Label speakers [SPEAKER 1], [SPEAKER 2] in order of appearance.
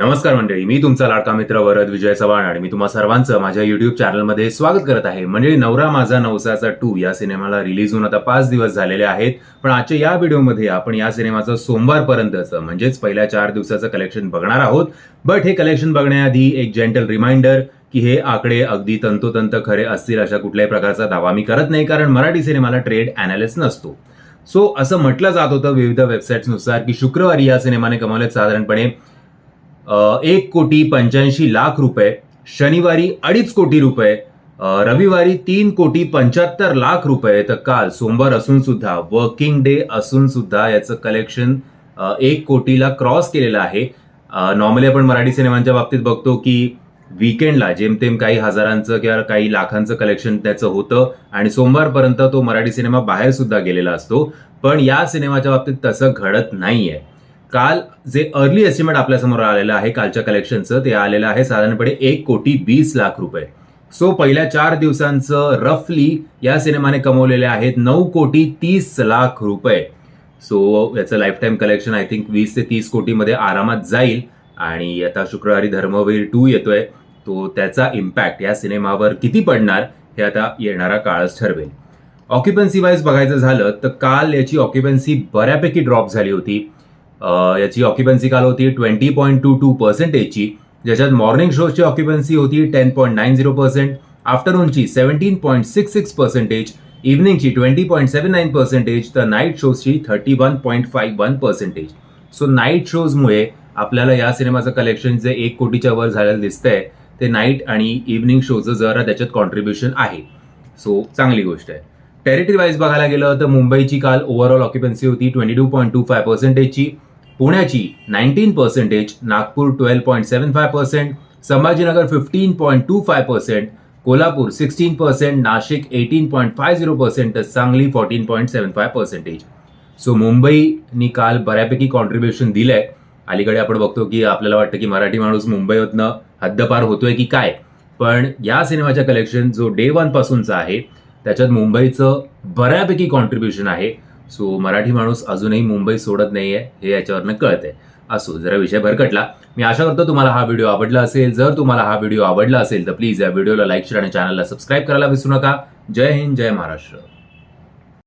[SPEAKER 1] नमस्कार मंडळी मी तुमचा लाडका मित्र वरद विजय चव्हाण आणि मी तुम्हा सर्वांचं माझ्या युट्यूब चॅनलमध्ये स्वागत करत आहे. म्हणजे नवरा माझा नवसाचा टू या सिनेमाला रिलीज होऊन आता पाच दिवस झालेले आहेत. पण आजच्या या व्हिडिओमध्ये आपण या सिनेमाचं सोमवारपर्यंतचं म्हणजेच पहिल्या चार दिवसाचं कलेक्शन बघणार आहोत. बट हे कलेक्शन बघण्याआधी एक जेंटल रिमाइंडर की हे आकडे अगदी तंतोतंत खरे असतील अशा कुठल्याही प्रकारचा दावा मी करत नाही कारण मराठी सिनेमाला ट्रेड अनालिस्ट नसतो. सो असं म्हटलं जात होतं विविध वेबसाईट्सनुसार की शुक्रवारी या सिनेमाने कमावले साधारणपणे एक कोटी पंच्याऐंशी लाख रुपये शनिवारी अडीच कोटी रुपये रविवारी तीन कोटी पंच्याहत्तर लाख रुपये. तर काल सोमवार असून सुद्धा वर्किंग डे असून सुद्धा याचं कलेक्शन एक कोटीला क्रॉस केलेलं आहे. नॉर्मली आपण मराठी सिनेमांच्या बाबतीत बघतो की विकेंडला जेमतेम काही हजारांचं किंवा काही लाखांचं कलेक्शन त्याचं होतं आणि सोमवारपर्यंत तो मराठी सिनेमा बाहेर सुद्धा गेलेला असतो. पण या सिनेमाच्या बाबतीत तसं घडत नाहीये. काल जे अर्ली एस्टिमेट आपल्यासमोर आलेलं आहे कालच्या कलेक्शनचं ते आलेलं आहे साधारणपणे एक कोटी वीस लाख रुपये. सो पहिल्या चार दिवसांचं रफली या सिनेमाने कमवलेले आहेत नऊ कोटी तीस लाख रुपये. सो याचं life time collection I think वीस ते तीस कोटीमध्ये आरामात जाईल. आणि आता शुक्रवारी धर्मवीर टू येतोय. तो त्याचा इम्पॅक्ट या सिनेमावर किती पडणार हे आता येणारा काळच ठरवेल. ऑक्युपन्सी वाईज बघायचं झालं तर काल याची ऑक्युपन्सी बऱ्यापैकी ड्रॉप झाली होती. याची ऑक्युपन्सी काल होती ट्वेंटी पॉईंट टू टू पर्सेंटेजची ज्याच्यात मॉर्निंग शोची ऑक्युपन्सी होती ten point nine zero percent आफ्टरनूनची seventeen point six six percentage इव्हनिंगची twenty point seven nine percentage तर night शोजची thirty one point five one percentage so night शोजमुळे आपल्याला या सिनेमाचं कलेक्शन जे एक कोटीच्या वर झालेलं दिसतंय ते नाईट आणि इव्हनिंग शोचं जरा त्याच्यात कॉन्ट्रीब्युशन आहे. सो चांगली गोष्ट आहे. टेरिटरी वाईज बघायला गेलं तर मुंबईची काल ओव्हरऑल ऑक्युपन्सी होती twenty two point two five पर्सेंटेजची पुण्याची nineteen percentage Nagpur twelve point seven five percent Sambhajinagar fifteen point two five percent Kolhapur sixteen percent Nashik eighteen point five zero percent तर Sangli fourteen point seven five percentage. So मुंबईनी काल बऱ्यापैकी contribution दिलंय. अलीकडे आपण बघतो की आपल्याला वाटतं की मराठी माणूस मुंबईतनं हद्दपार होतोय की काय? पण या सिनेमाच्या कलेक्शन जो डे वन पासूनचा आहे त्याच्यात मुंबईचं बऱ्यापैकी कॉन्ट्रीब्युशन आहे. सो मराठी माणूस अजूनही मुंबई सोडत नाहीये हे याच्यावरनं कळतंय. असो जरा विषय भरकटला. मी आशा करतो तुम्हाला हा व्हिडिओ आवडला असेल. जर तुम्हाला हा व्हिडिओ आवडला असेल तर प्लीज या व्हिडिओला लाईक शेअर आणि चॅनलला सबस्क्राईब करायला विसरू नका. जय हिंद जय महाराष्ट्र.